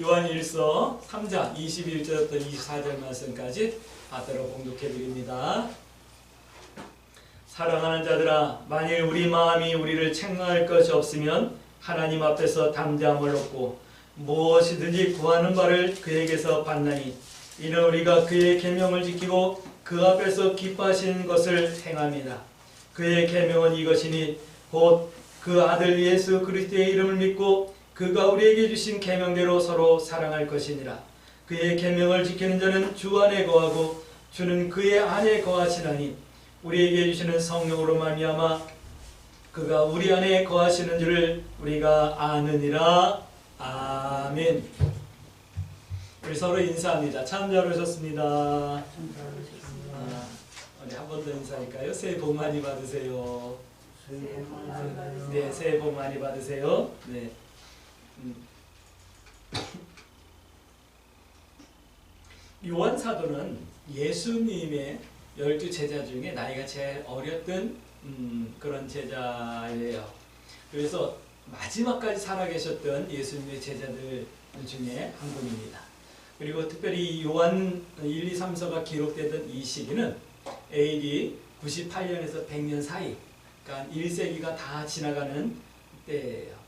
요한 1서 3장 21절부터 24절 말씀까지 받들어 공독해 드립니다. 사랑하는 자들아 만일 우리 마음이 우리를 책망할 것이 없으면 하나님 앞에서 담대함을 얻고 무엇이든지 구하는 바를 그에게서 받나니 이는 우리가 그의 계명을 지키고 그 앞에서 기뻐하시는 것을 행합니다. 그의 계명은 이것이니 곧 그 아들 예수 그리스도의 이름을 믿고 그가 우리에게 주신 계명대로 서로 사랑할 것이니라. 그의 계명을 지키는 자는 주 안에 거하고 주는 그의 안에 거하시나니 우리에게 주시는 성령으로 말미암아 그가 우리 안에 거하시는 줄을 우리가 아느니라. 아멘. 우리 서로 인사합니다. 참 잘 오셨습니다. 아, 우리 한 번 더 인사할까요? 새해 복 많이 받으세요. 네, 새해 복 많이 받으세요. 네. 음. 요한 사도는 예수님의 열두 제자 중에 나이가 제일 어렸던 음, 그런 제자예요. 그래서 마지막까지 살아계셨던 예수님의 제자들 중에 한 분입니다. 그리고 특별히 요한 1, 2, 3서가 기록되던 이 시기는 AD 98년에서 100년 사이, 그러니까 1세기가 다 지나가는 때예요.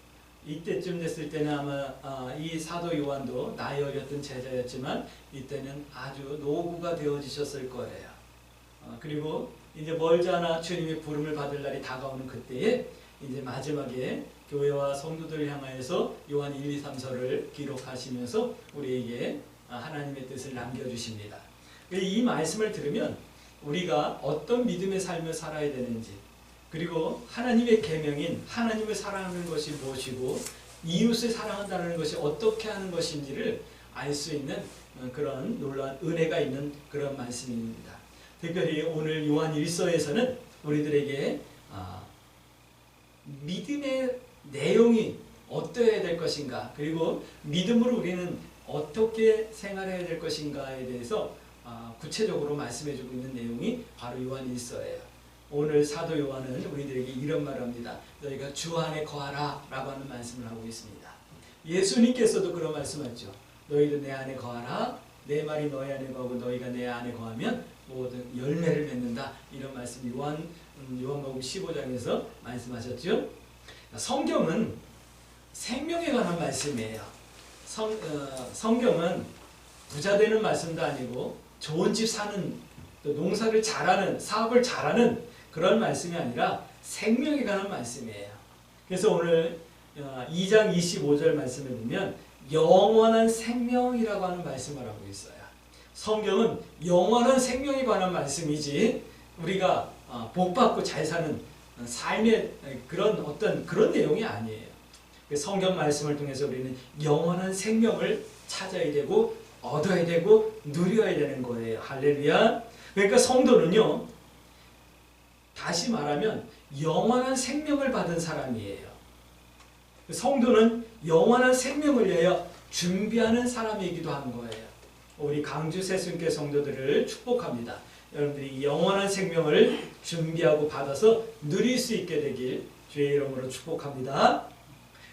이때쯤 됐을 때는 아마 아, 이 사도 요한도 나이 어렸던 제자였지만 이때는 아주 노구가 되어지셨을 거예요. 어, 그리고 이제 멀지 않아 주님의 부름을 받을 날이 다가오는 그때에 이제 마지막에 교회와 성도들을 향하여서 요한 1, 2, 3서를 기록하시면서 우리에게 아, 하나님의 뜻을 남겨주십니다. 이 말씀을 들으면 우리가 어떤 믿음의 삶을 살아야 되는지 그리고 하나님의 계명인 하나님을 사랑하는 것이 무엇이고 이웃을 사랑한다는 것이 어떻게 하는 것인지를 알 수 있는 어, 그런 놀라운 은혜가 있는 그런 말씀입니다. 특별히 오늘 요한 1서에서는 우리들에게 아, 믿음의 내용이 어떠해야 될 것인가 그리고 믿음으로 우리는 어떻게 생활해야 될 것인가에 대해서 아, 구체적으로 말씀해주고 있는 내용이 바로 요한 1서예요. 오늘 사도 요한은 우리들에게 이런 말을 합니다. 너희가 주 안에 거하라 라고 하는 말씀을 하고 있습니다. 예수님께서도 그런 말씀하죠. 너희도 내 안에 거하라. 내 말이 너희 안에 거하고 너희가 내 안에 거하면 모든 열매를 맺는다. 이런 말씀 요한 음, 요한복음 15장에서 말씀하셨죠. 성경은 생명에 관한 말씀이에요. 성, 어, 성경은 부자 되는 말씀도 아니고 좋은 집 사는 또 농사를 잘하는 사업을 잘하는 그런 말씀이 아니라 생명에 관한 말씀이에요. 그래서 오늘 2장 어, 25절 말씀에 보면 영원한 생명이라고 하는 말씀을 하고 있어요. 성경은 영원한 생명에 관한 말씀이지 우리가 어, 복받고 잘 사는 삶의 그런 어떤 그런 내용이 아니에요. 성경 말씀을 통해서 우리는 영원한 생명을 찾아야 되고 얻어야 되고 누려야 되는 거예요. 할렐루야. 그러니까 성도는요. 다시 말하면 영원한 생명을 받은 사람이에요. 성도는 영원한 생명을 위하여 준비하는 사람이기도 한 거예요. 우리 강주 세순교 성도들을 축복합니다. 여러분들이 영원한 생명을 준비하고 받아서 누릴 수 있게 되길 주의 이름으로 축복합니다.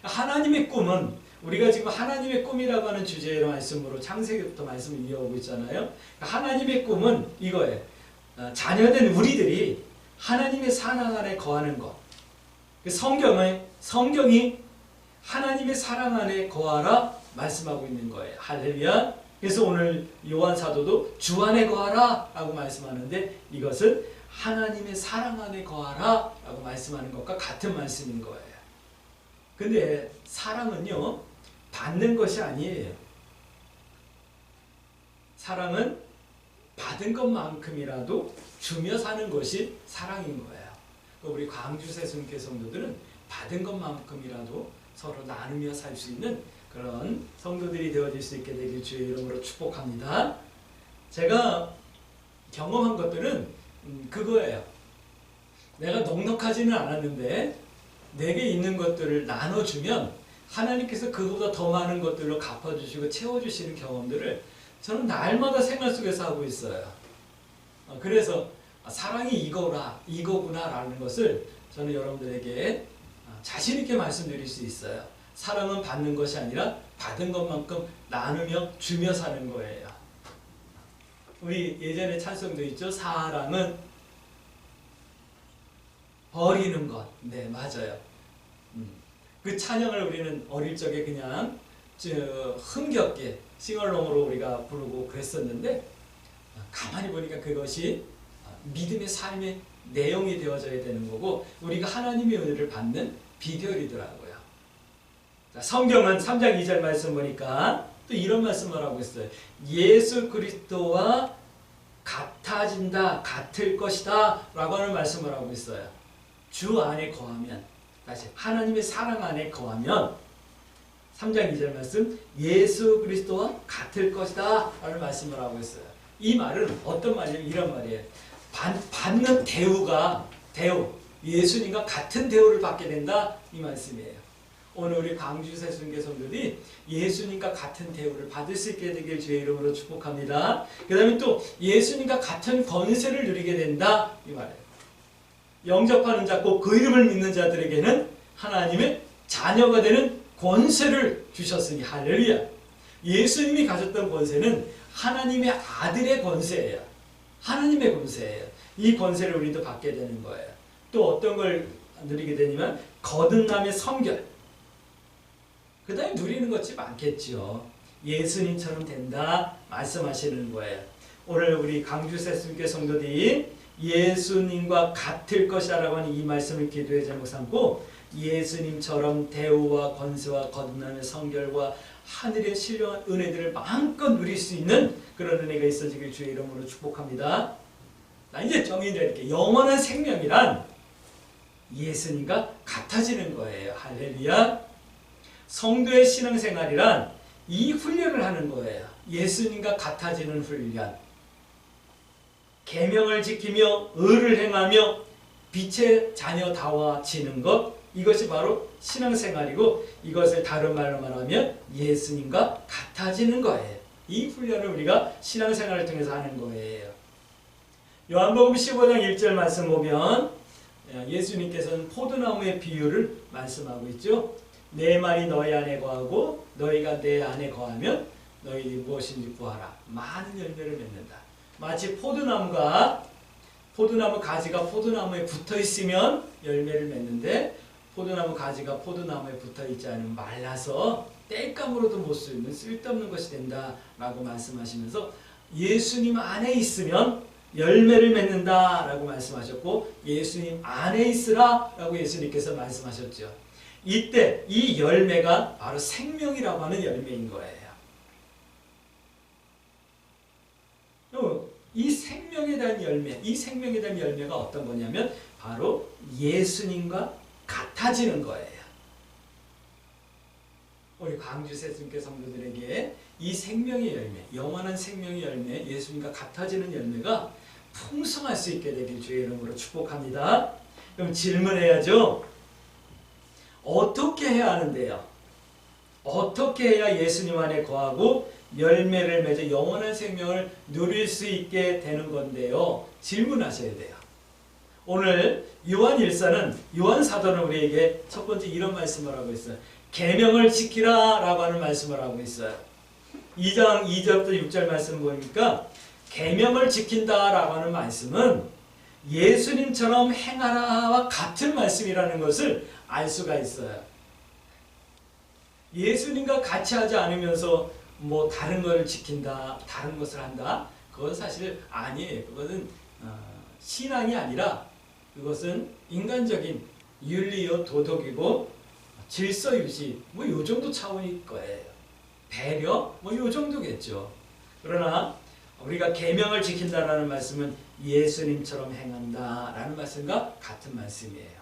하나님의 꿈은 우리가 지금 하나님의 꿈이라고 하는 주제의 말씀으로 창세기부터 말씀을 이어오고 있잖아요. 하나님의 꿈은 이거예요. 자녀된 우리들이 하나님의 사랑 안에 거하는 것. 성경은 성경이 하나님의 사랑 안에 거하라 말씀하고 있는 거예요. 할렐루야. 그래서 오늘 요한 사도도 주 안에 거하라 라고 말씀하는데 이것은 하나님의 사랑 안에 거하라 라고 말씀하는 것과 같은 말씀인 거예요. 근데 사랑은요, 받는 것이 아니에요. 사랑은 받은 것만큼이라도 주며 사는 것이 사랑인 거예요. 우리 광주 세 순교 성도들은 받은 것만큼이라도 서로 나누며 살 수 있는 그런 성도들이 되어질 수 있게 되길 주의 이름으로 축복합니다. 제가 경험한 것들은 음, 그거예요. 내가 넉넉하지는 않았는데 내게 있는 것들을 나눠주면 하나님께서 그보다 더 많은 것들로 갚아주시고 채워주시는 경험들을 저는 날마다 생활 속에서 하고 있어요. 어, 그래서 사랑이 이거라, 이거구나 라는 것을 저는 여러분들에게 어, 자신있게 말씀드릴 수 있어요. 사랑은 받는 것이 아니라 받은 것만큼 나누며 주며 사는 거예요. 우리 예전에 찬송도 있죠. 사랑은 버리는 것. 네, 맞아요. 음. 그 찬양을 우리는 어릴 적에 그냥 저 흥겹게 싱얼롱으로 우리가 부르고 그랬었는데 가만히 보니까 그것이 믿음의 삶의 내용이 되어져야 되는 거고 우리가 하나님의 은혜를 받는 비결이더라고요. 자, 성경은 3장 2절 말씀 보니까 또 이런 말씀을 하고 있어요. 예수 그리스도와 같아진다, 같을 것이다 라고 하는 말씀을 하고 있어요. 주 안에 거하면 다시 하나님의 사랑 안에 거하면 3장 2절 말씀 예수 그리스도와 같을 것이다 라는 말씀을 하고 있어요. 이 말은 어떤 말이냐면 이런 말이에요. 받, 받는 대우가 대우 예수님과 같은 대우를 받게 된다 이 말씀이에요. 오늘 우리 광주 세순계 성도들이 예수님과 같은 대우를 받을 수 있게 되길 주의 이름으로 축복합니다. 그 다음에 또 예수님과 같은 권세를 누리게 된다 이 말이에요. 영접하는 자, 꼭그 이름을 믿는 자들에게는 하나님의 자녀가 되는 권세를 주셨으니 할렐루야. 예수님이 가졌던 권세는 하나님의 아들의 권세예요. 하나님의 권세예요. 이 권세를 우리도 받게 되는 거예요. 또 어떤 걸 누리게 되냐면 거듭남의 성결. 그 다음에 누리는 것이 많겠죠. 예수님처럼 된다 말씀하시는 거예요. 오늘 우리 강주 세순교 성도들이 예수님과 같을 것이라고 하는 이 말씀을 기도의 제목 삼고 예수님처럼 대우와 권세와 거듭남의 성결과 하늘의 신령한 은혜들을 마음껏 누릴 수 있는 그런 은혜가 있어지길 주의 이름으로 축복합니다. 나 이제 정의드릴게 영원한 생명이란 예수님과 같아지는 거예요. 할렐루야. 성도의 신앙생활이란 이 훈련을 하는 거예요. 예수님과 같아지는 훈련. 계명을 지키며 의를 행하며 빛의 자녀다워지는 것 이것이 바로 신앙생활이고 이것을 다른 말로 말하면 예수님과 같아지는 거예요. 이 훈련을 우리가 신앙생활을 통해서 하는 거예요. 요한복음 15장 1절 말씀 보면 예수님께서는 포도나무의 비유를 말씀하고 있죠. 내 말이 너희 안에 거하고 너희가 내 안에 거하면 너희 무엇인지 구하라. 많은 열매를 맺는다. 마치 포도나무가 포도나무 가지가 포도나무에 붙어 있으면 열매를 맺는데 포도나무 가지가 포도나무에 붙어 있지 않으면 말라서 땔감으로도 못 쓰면 쓸데없는 것이 된다라고 말씀하시면서 예수님 안에 있으면 열매를 맺는다라고 말씀하셨고 예수님 안에 있으라라고 예수님께서 말씀하셨죠. 이때 이 열매가 바로 생명이라고 하는 열매인 거예요. 이 생명에 대한 열매, 이 생명에 대한 열매가 어떤 거냐면 바로 예수님과 같아지는 거예요. 우리 광주 세순교 성도들에게 이 생명의 열매, 영원한 생명의 열매, 예수님과 같아지는 열매가 풍성할 수 있게 되길 주의 이름으로 축복합니다. 그럼 질문해야죠. 어떻게 해야 하는데요? 어떻게 해야 예수님 안에 거하고 열매를 맺어 영원한 생명을 누릴 수 있게 되는 건데요. 질문하셔야 돼요. 오늘 요한 일사는 요한 사도는 우리에게 첫 번째 이런 말씀을 하고 있어요. 계명을 지키라라고 하는 말씀을 하고 있어요. 2장 2절부터 6절 말씀 보니까 계명을 지킨다라고 하는 말씀은 예수님처럼 행하라와 같은 말씀이라는 것을 알 수가 있어요. 예수님과 같이 하지 않으면서 뭐 다른 것을 지킨다, 다른 것을 한다. 그건 사실 아니에요. 그것은 어, 신앙이 아니라 그것은 인간적인 윤리요 도덕이고 질서 유지 뭐 요 정도 차원일 거예요. 배려 뭐 요 정도겠죠. 그러나 우리가 계명을 지킨다라는 말씀은 예수님처럼 행한다라는 말씀과 같은 말씀이에요.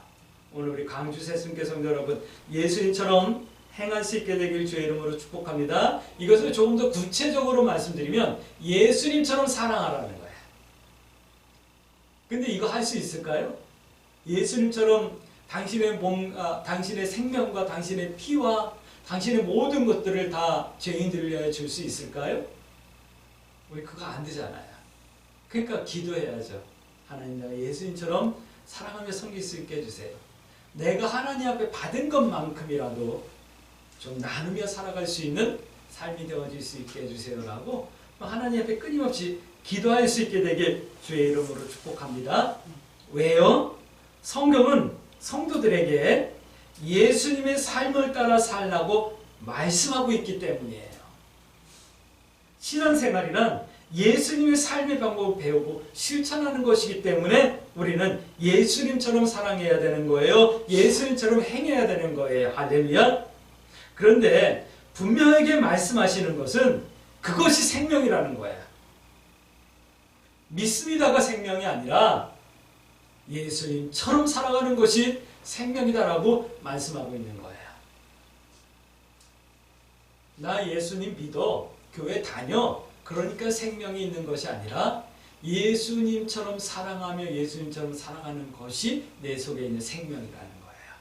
오늘 우리 광주 세순교 성도 여러분 예수님처럼 행할 수 있게 되길 주의 이름으로 축복합니다. 이것을 조금 더 구체적으로 말씀드리면 예수님처럼 사랑하라는. 근데 이거 할 수 있을까요? 예수님처럼 당신의 몸, 아, 당신의 생명과 당신의 피와 당신의 모든 것들을 다 죄인들을 위하여 줄 수 있을까요? 우리 그거 안 되잖아요. 그러니까 기도해야죠. 하나님 내가 예수님처럼 사랑하며 섬길 수 있게 해주세요. 내가 하나님 앞에 받은 것만큼이라도 좀 나누며 살아갈 수 있는 삶이 되어질 수 있게 해주세요라고 하나님 앞에 끊임없이 기도할 수 있게 되길 주의 이름으로 축복합니다. 왜요? 성경은 성도들에게 예수님의 삶을 따라 살라고 말씀하고 있기 때문이에요. 신앙생활이란 예수님의 삶의 방법을 배우고 실천하는 것이기 때문에 우리는 예수님처럼 사랑해야 되는 거예요. 예수님처럼 행해야 되는 거예요. 할렐루야. 그런데 분명하게 말씀하시는 것은 그것이 생명이라는 거야. 믿습니다가 생명이 아니라 예수님처럼 살아가는 것이 생명이다라고 말씀하고 있는 거야. 나 예수님 믿어. 교회 다녀. 그러니까 생명이 있는 것이 아니라 예수님처럼 사랑하며 예수님처럼 살아가는 것이 내 속에 있는 생명이라는 거예요.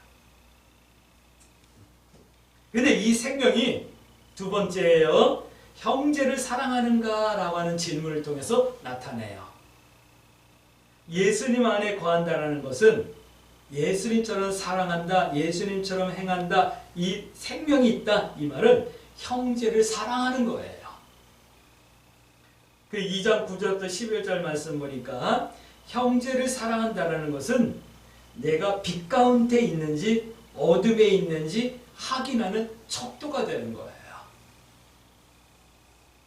근데 이 생명이 두 번째예요. 형제를 사랑하는가라고 하는 질문을 통해서 나타내요. 예수님 안에 거한다는 것은 예수님처럼 사랑한다, 예수님처럼 행한다, 이 생명이 있다, 이 말은 형제를 사랑하는 거예요. 그 2장 9절부터 11절 말씀 보니까 형제를 사랑한다는 것은 내가 빛 가운데 있는지 어둠에 있는지 확인하는 척도가 되는 거예요.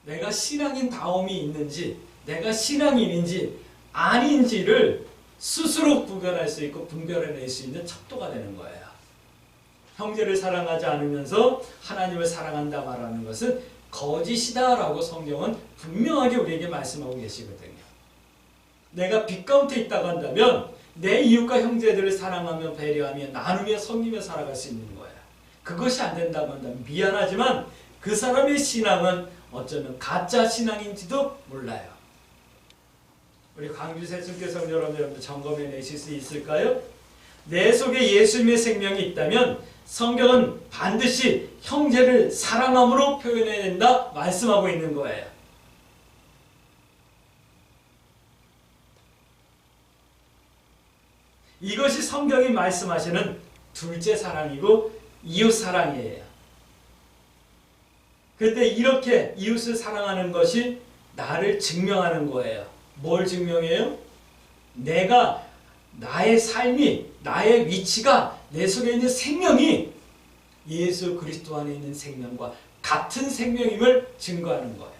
내가 신앙인 다움이 있는지 내가 신앙인인지 아닌지를 스스로 구별할 수 있고 분별해낼 수 있는 척도가 되는 거예요. 형제를 사랑하지 않으면서 하나님을 사랑한다 말하는 것은 거짓이다라고 성경은 분명하게 우리에게 말씀하고 계시거든요. 내가 빛 가운데 있다고 한다면 내 이웃과 형제들을 사랑하며 배려하며 나누며 섬기며 살아갈 수 있는 거예요. 그것이 안 된다고 한다면 미안하지만 그 사람의 신앙은 어쩌면 가짜 신앙인지도 몰라요. 우리 광주 세순교성 여러분들 점검해 내실 수 있을까요? 내 속에 예수님의 생명이 있다면 성경은 반드시 형제를 사랑함으로 표현해야 된다 말씀하고 있는 거예요. 이것이 성경이 말씀하시는 둘째 사랑이고 이웃 사랑이에요. 그때 이렇게 이웃을 사랑하는 것이 나를 증명하는 거예요. 뭘 증명해요? 내가 나의 삶이 나의 위치가 내 속에 있는 생명이 예수 그리스도 안에 있는 생명과 같은 생명임을 증거하는 거예요.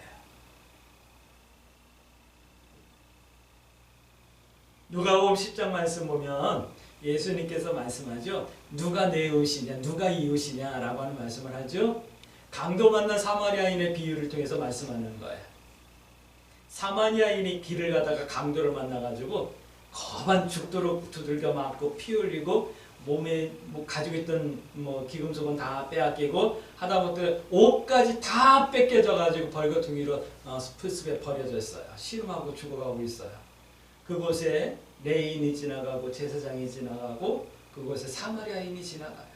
누가복음 10장 말씀 보면 예수님께서 말씀하죠. 누가 내 이웃이냐, 누가 이웃이냐라고 하는 말씀을 하죠. 강도 만난 사마리아인의 비유를 통해서 말씀하는 거예요. 사마리아인이 길을 가다가 강도를 만나가지고 거반 죽도록 두들겨 맞고 피 흘리고 몸에 뭐 가지고 있던 뭐 기금속은 다 빼앗기고 하다못해 옷까지 다 뺏겨져 가지고 벌거퉁이로 어, 풀숲에 버려져 있어요. 시름하고 죽어가고 있어요. 그곳에 레인이 지나가고 제사장이 지나가고 그곳에 사마리아인이 지나가요.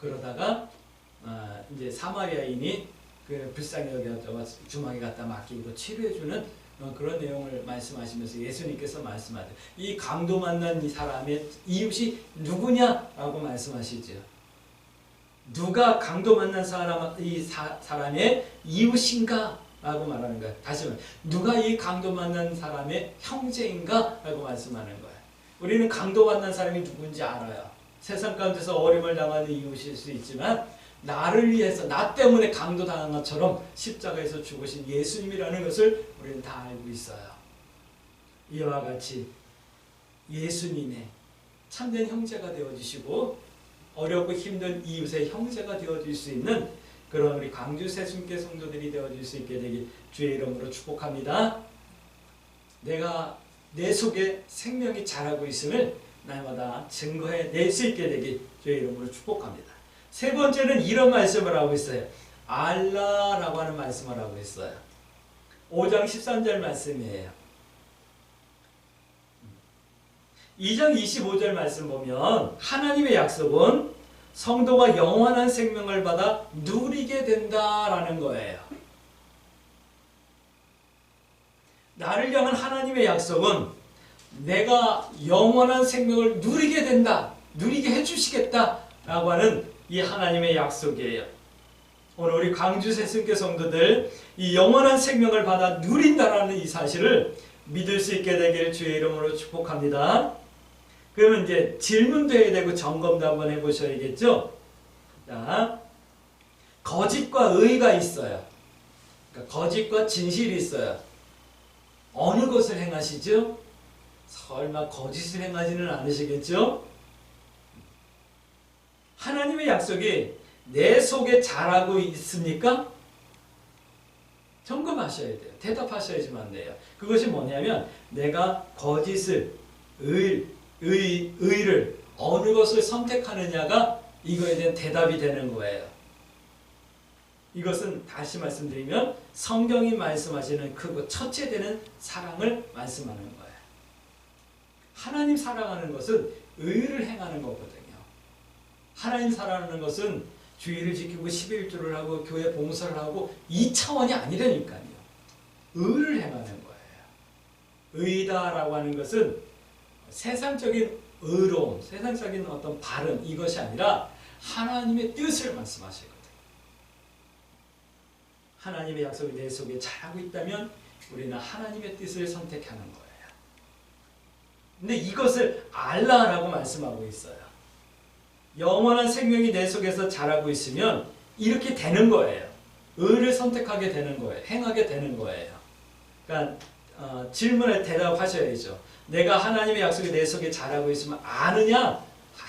그러다가 어, 이제 사마리아인이 그 불쌍히 여겨 주막에 갖다 맡기고 치료해주는 어, 그런 내용을 말씀하시면서 예수님께서 말씀하죠. 이 강도 만난 이 사람의 이웃이 누구냐라고 말씀하시죠. 누가 강도 만난 사람 이 사, 사람의 이웃인가 라고 말하는 거예요. 다시 말 누가 이 강도 만난 사람의 형제인가 라고 말씀하는 거예요. 우리는 강도 만난 사람이 누군지 알아요. 세상 가운데서 어림을 당하는 이웃일 수 있지만 나를 위해서 나 때문에 강도당한 것처럼 십자가에서 죽으신 예수님이라는 것을 우리는 다 알고 있어요. 이와 같이 예수님의 참된 형제가 되어주시고 어렵고 힘든 이웃의 형제가 되어줄 수 있는 그런 우리 광주 세순계 성도들이 되어줄 수 있게 되기 주의 이름으로 축복합니다. 내가 내 속에 생명이 자라고 있음을 날마다 증거해 낼 수 있게 되기 주의 이름으로 축복합니다. 세 번째는 이런 말씀을 하고 있어요. 알라라고 하는 말씀을 하고 있어요. 5장 13절 말씀이에요. 2장 25절 말씀 보면 하나님의 약속은 성도가 영원한 생명을 받아 누리게 된다라는 거예요. 나를 향한 하나님의 약속은 내가 영원한 생명을 누리게 된다. 누리게 해주시겠다. 라고 하는 이 하나님의 약속이에요. 오늘 우리 광주 새순교 성도들 이 영원한 생명을 받아 누린다라는 이 사실을 믿을 수 있게 되길 주의 이름으로 축복합니다. 그러면 이제 질문도 해야 되고 점검도 한번 해보셔야겠죠? 자, 거짓과 의가 있어요. 그러니까 거짓과 진실이 있어요. 어느 것을 행하시죠? 설마 거짓을 행하지는 않으시겠죠? 하나님의 약속이 내 속에 자라고 있습니까? 점검하셔야 돼요. 대답하셔야지만 돼요. 그것이 뭐냐면 내가 거짓을 의, 의, 의를 어느 것을 선택하느냐가 이거에 대한 대답이 되는 거예요. 이것은 다시 말씀드리면 성경이 말씀하시는 크고 첫째 되는 사랑을 말씀하는 거예요. 하나님 사랑하는 것은 의를 행하는 거거든요. 하나님 사랑하는 것은 주의를 지키고 11조를 하고 교회 봉사를 하고 이 차원이 아니라니까요. 의를 행하는 거예요. 의다라고 하는 것은 세상적인 의로움, 세상적인 어떤 발음 이것이 아니라 하나님의 뜻을 말씀하시거든요. 하나님의 약속이 내 속에 잘하고 있다면 우리는 하나님의 뜻을 선택하는 거예요. 근데 이것을 알라라고 말씀하고 있어요. 영원한 생명이 내 속에서 자라고 있으면 이렇게 되는 거예요. 의를 선택하게 되는 거예요. 행하게 되는 거예요. 그러니까 어, 질문에 대답하셔야죠. 내가 하나님의 약속이 내 속에 자라고 있으면 아느냐,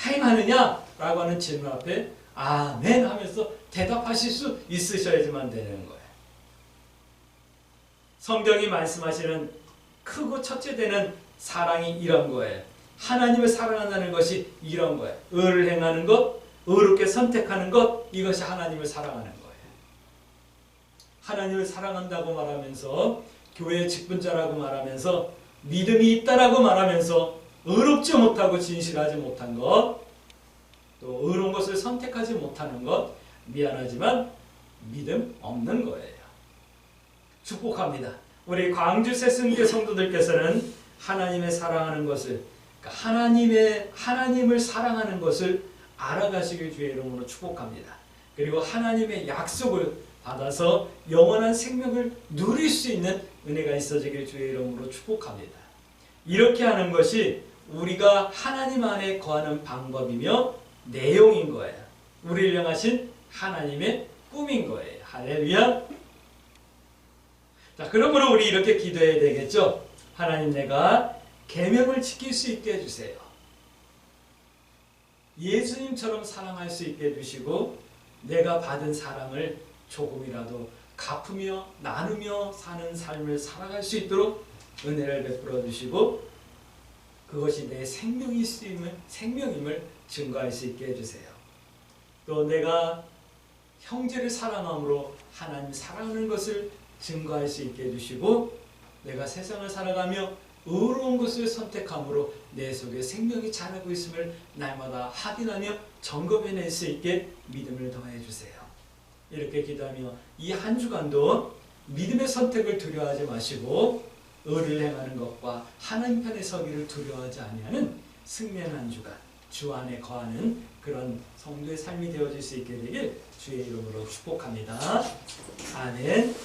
행하느냐? 라고 하는 질문 앞에 아멘 하면서 대답하실 수 있으셔야지만 되는 거예요. 성경이 말씀하시는 크고 첫째 되는 사랑이 이런 거예요. 하나님을 사랑한다는 것이 이런 거예요. 의를 행하는 것, 의롭게 선택하는 것, 이것이 하나님을 사랑하는 거예요. 하나님을 사랑한다고 말하면서 교회의 직분자라고 말하면서 믿음이 있다라고 말하면서 의롭지 못하고 진실하지 못한 것, 또 의로운 것을 선택하지 못하는 것, 미안하지만 믿음 없는 거예요. 축복합니다. 우리 광주 새순교 성도들께서는 하나님의 사랑하는 것을 하나님의 하나님을 사랑하는 것을 알아가시길 주의 이름으로 축복합니다. 그리고 하나님의 약속을 받아서 영원한 생명을 누릴 수 있는 은혜가 있어지길 주의 이름으로 축복합니다. 이렇게 하는 것이 우리가 하나님 안에 거하는 방법이며 내용인 거예요. 우리를 향하신 하나님의 꿈인 거예요. 할렐루야. 자, 그러므로 우리 이렇게 기도해야 되겠죠. 하나님 내가 계명을 지킬 수 있게 해주세요. 예수님처럼 사랑할 수 있게 해주시고 내가 받은 사랑을 조금이라도 갚으며 나누며 사는 삶을 살아갈 수 있도록 은혜를 베풀어 주시고 그것이 내 생명일 수 있는 생명임을 증거할 수 있게 해주세요. 또 내가 형제를 사랑함으로 하나님 사랑하는 것을 증거할 수 있게 해주시고 내가 세상을 살아가며 의로운 것을 선택함으로 내 속에 생명이 자라고 있음을 날마다 확인하며 점검해낼 수 있게 믿음을 더해 주세요. 이렇게 기도하며 이 한 주간도 믿음의 선택을 두려워하지 마시고 의를 행하는 것과 하나님 편에 서기를 두려워하지 아니하는 승리한 한 주간 주 안에 거하는 그런 성도의 삶이 되어질 수 있게 되길 주의 이름으로 축복합니다. 아멘.